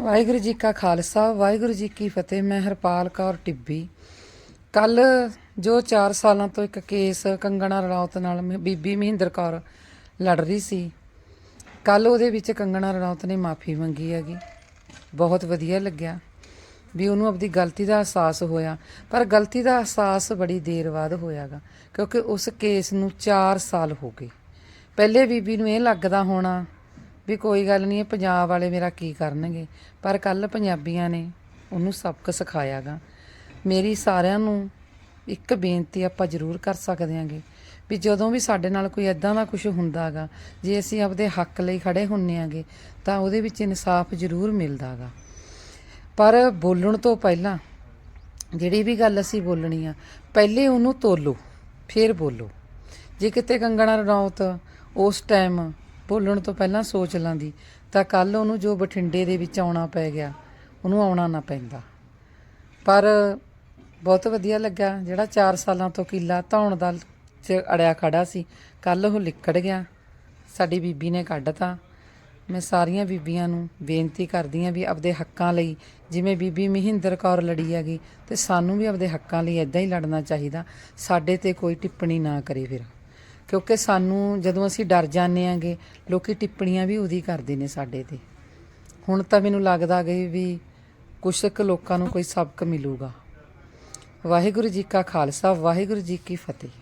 ਵਾਹਿਗੁਰੂ ਜੀ ਕਾ ਖਾਲਸਾ, ਵਾਹਿਗੁਰੂ ਜੀ ਕੀ ਫਤਿਹ। ਮੈਂ ਹਰਪਾਲ ਕੌਰ ਟਿੱਬੀ। ਕੱਲ ਜੋ 4 ਸਾਲਾਂ ਤੋਂ ਇੱਕ ਕੇਸ ਕੰਗਣਾ ਰਣੌਤ ਨਾਲ ਮ- ਬੀਬੀ ਮਹਿੰਦਰ ਕੌਰ ਲੜ ਰਹੀ ਸੀ, ਕੱਲ ਉਹਦੇ ਵਿੱਚ ਕੰਗਣਾ ਰਣੌਤ ਨੇ ਮਾਫੀ ਮੰਗੀ ਹੈਗੀ। ਬਹੁਤ ਵਧੀਆ ਲੱਗਿਆ ਵੀ ਉਹਨੂੰ ਆਪਣੀ ਗਲਤੀ ਦਾ ਅਹਿਸਾਸ ਹੋਇਆ। ਪਰ ਗਲਤੀ ਦਾ ਅਹਿਸਾਸ ਬੜੀ ਦੇਰ ਬਾਅਦ ਹੋਇਆਗਾ, ਕਿਉਂਕਿ ਉਸ ਕੇਸ ਨੂੰ 4 ਸਾਲ ਹੋ ਗਏ। ਪਹਿਲੇ ਬੀਬੀ ਨੂੰ ਇਹ ਲੱਗਦਾ ਹੋਣਾ ਵੀ ਕੋਈ ਗੱਲ ਨਹੀਂ, ਇਹ ਪੰਜਾਬ ਵਾਲੇ ਮੇਰਾ ਕੀ ਕਰਨਗੇ? ਪਰ ਕੱਲ ਪੰਜਾਬੀਆਂ ਨੇ ਉਹਨੂੰ ਸਬਕ ਸਿਖਾਇਆਗਾ। ਮੇਰੀ ਸਾਰਿਆਂ ਨੂੰ ਇੱਕ ਬੇਨਤੀ ਆਪਾਂ ਜ਼ਰੂਰ ਕਰ ਸਕਦੇ ਹਾਂਗੇ ਵੀ ਜਦੋਂ ਵੀ ਸਾਡੇ ਨਾਲ ਕੋਈ ਐਦਾਂ ਦਾ ਕੁਝ ਹੁੰਦਾਗਾ, ਜੇ ਅਸੀਂ ਆਪਦੇ ਹੱਕ ਲਈ ਖੜੇ ਹੁੰਨੇ ਆਂਗੇ ਤਾਂ ਉਹਦੇ ਵਿੱਚ ਇਨਸਾਫ ਜ਼ਰੂਰ ਮਿਲਦਾਗਾ। ਪਰ ਬੋਲਣ ਤੋਂ ਪਹਿਲਾਂ ਜਿਹੜੀ ਵੀ ਗੱਲ ਅਸੀਂ ਬੋਲਣੀ ਆ, ਪਹਿਲੇ ਉਹਨੂੰ ਤੋਲੋ, ਫਿਰ ਬੋਲੋ। ਜੇ ਕਿਤੇ ਕੰਗਣਾ ਰਣੌਤ ਉਸ ਟਾਈਮ ਬੋਲਣ ਤੋਂ ਪਹਿਲਾਂ ਸੋਚ ਲਾਂਦੀ, ਤਾਂ ਕੱਲ ਉਹਨੂੰ ਜੋ ਬਠਿੰਡੇ ਦੇ ਵਿੱਚ ਆਉਣਾ ਪੈ ਗਿਆ, ਉਹਨੂੰ ਆਉਣਾ ਨਾ ਪੈਂਦਾ। ਪਰ ਬਹੁਤ ਵਧੀਆ ਲੱਗਾ, ਜਿਹੜਾ 4 ਸਾਲਾਂ ਤੋਂ ਕਿੱਲਾ ਧੌਣ ਦਾ ਚ ਅੜਿਆ ਖੜਾ ਸੀ ਕੱਲ ਉਹ ਲਿਕੜ ਗਿਆ। ਸਾਡੀ ਬੀਬੀ ਨੇ ਕੱਢਤਾ ਮੈਂ ਸਾਰੀਆਂ ਬੀਬੀਆਂ ਨੂੰ ਬੇਨਤੀ ਕਰਦੀ ਹਾਂ ਵੀ ਆਪਦੇ ਹੱਕਾਂ ਲਈ, ਜਿਵੇਂ ਬੀਬੀ ਮਹਿੰਦਰ ਕੌਰ ਲੜੀ ਹੈਗੀ, ਤੇ ਸਾਨੂੰ ਵੀ ਆਪਦੇ ਹੱਕਾਂ ਲਈ ਇਦਾਂ ਹੀ ਲੜਨਾ ਚਾਹੀਦਾ। ਸਾਡੇ ਤੇ ਕੋਈ ਟਿੱਪਣੀ ਨਾ ਕਰੇ ਫਿਰ। ਕਿਉਂਕਿ ਸਾਨੂੰ ਜਦੋਂ ਅਸੀਂ ਡਰ ਜਾਂਦੇ ਆਂਗੇ, ਲੋਕੀ ਟਿੱਪਣੀਆਂ ਵੀ ਉਹਦੀ ਕਰਦੇ ਨੇ ਸਾਡੇ ਤੇ। ਹੁਣ ਤਾਂ ਮੈਨੂੰ ਲੱਗਦਾ ਗਈ ਵੀ ਕੁਛ ਕੁ ਲੋਕਾਂ ਨੂੰ ਕੋਈ ਸਬਕ ਮਿਲੂਗਾ। ਵਾਹਿਗੁਰੂ ਜੀ ਕਾ ਖਾਲਸਾ, ਵਾਹਿਗੁਰੂ ਜੀ ਕੀ ਫਤਿਹ।